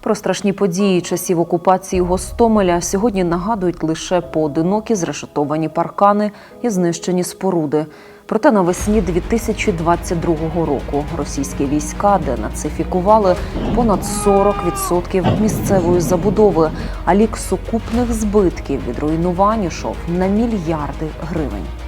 Про страшні події часів окупації Гостомеля сьогодні нагадують лише поодинокі зрешетовані паркани і знищені споруди. Проте навесні 2022 року російські війська денацифікували понад 40% місцевої забудови, а лік сукупних збитків від руйнувань йшов на мільярди гривень.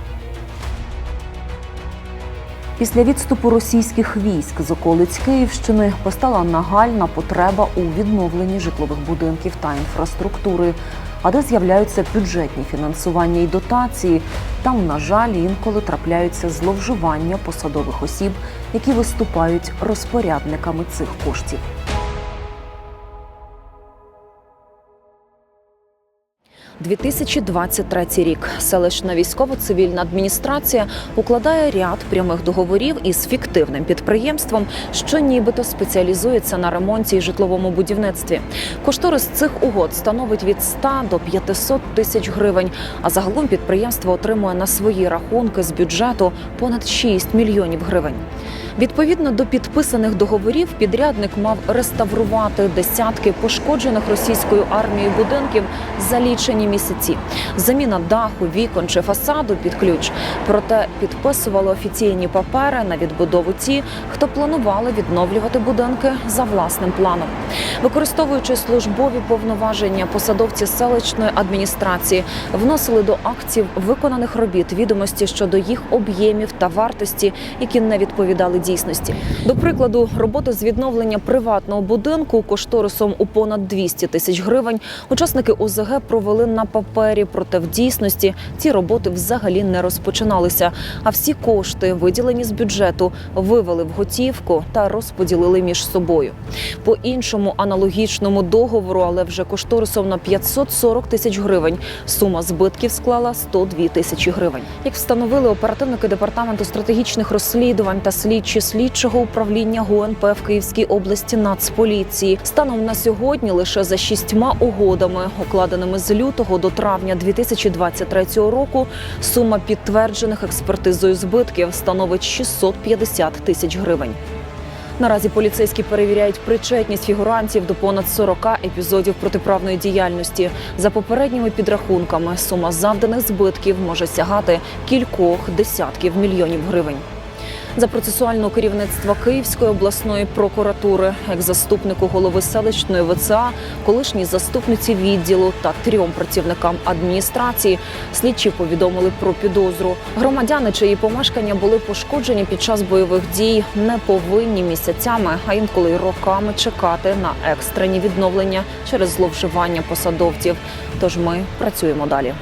Після відступу російських військ з околиць Київщини постала нагальна потреба у відновленні житлових будинків та інфраструктури. А де з'являються бюджетні фінансування і дотації, там, на жаль, інколи трапляються зловживання посадових осіб, які виступають розпорядниками цих коштів. – 2023 рік селищна військово-цивільна адміністрація укладає ряд прямих договорів із фіктивним підприємством, що нібито спеціалізується на ремонті і житловому будівництві. Кошторис цих угод становить від 100 до 500 тисяч гривень. А загалом підприємство отримує на свої рахунки з бюджету понад 6 мільйонів гривень. Відповідно до підписаних договорів, підрядник мав реставрувати десятки пошкоджених російською армією будинків за лічені місяці. Заміна даху, вікон чи фасаду під ключ. Проте підписували офіційні папери на відбудову ті, хто планували відновлювати будинки за власним планом. Використовуючи службові повноваження, посадовці селищної адміністрації вносили до актів виконаних робіт відомості щодо їх об'ємів та вартості, які не відповідали дійсності. До прикладу, роботи з відновлення приватного будинку кошторисом у понад 200 тисяч гривень учасники ОЗГ провели на папері, проте в дійсності ці роботи взагалі не розпочиналися. А всі кошти, виділені з бюджету, вивели в готівку та розподілили між собою. По іншому аналогічному договору, але вже кошторисом на 540 тисяч гривень. Сума збитків склала 102 тисячі гривень. Як встановили оперативники департаменту стратегічних розслідувань та слідчі слідчого управління ГУНП в Київській області Нацполіції, станом на сьогодні лише за шістьма угодами, укладеними з лютого до травня 2023 року, сума підтверджених експертизою збитків становить 650 тисяч гривень. Наразі поліцейські перевіряють причетність фігурантів до понад 40 епізодів протиправної діяльності. За попередніми підрахунками, сума завданих збитків може сягати кількох десятків мільйонів гривень. За процесуального керівництва Київської обласної прокуратури, як заступнику голови селищної ВЦА, колишній заступниці відділу та трьом працівникам адміністрації, слідчі повідомили про підозру. Громадяни, чиї помешкання були пошкоджені під час бойових дій, не повинні місяцями, а інколи й роками чекати на екстрені відновлення через зловживання посадовців. Тож ми працюємо далі.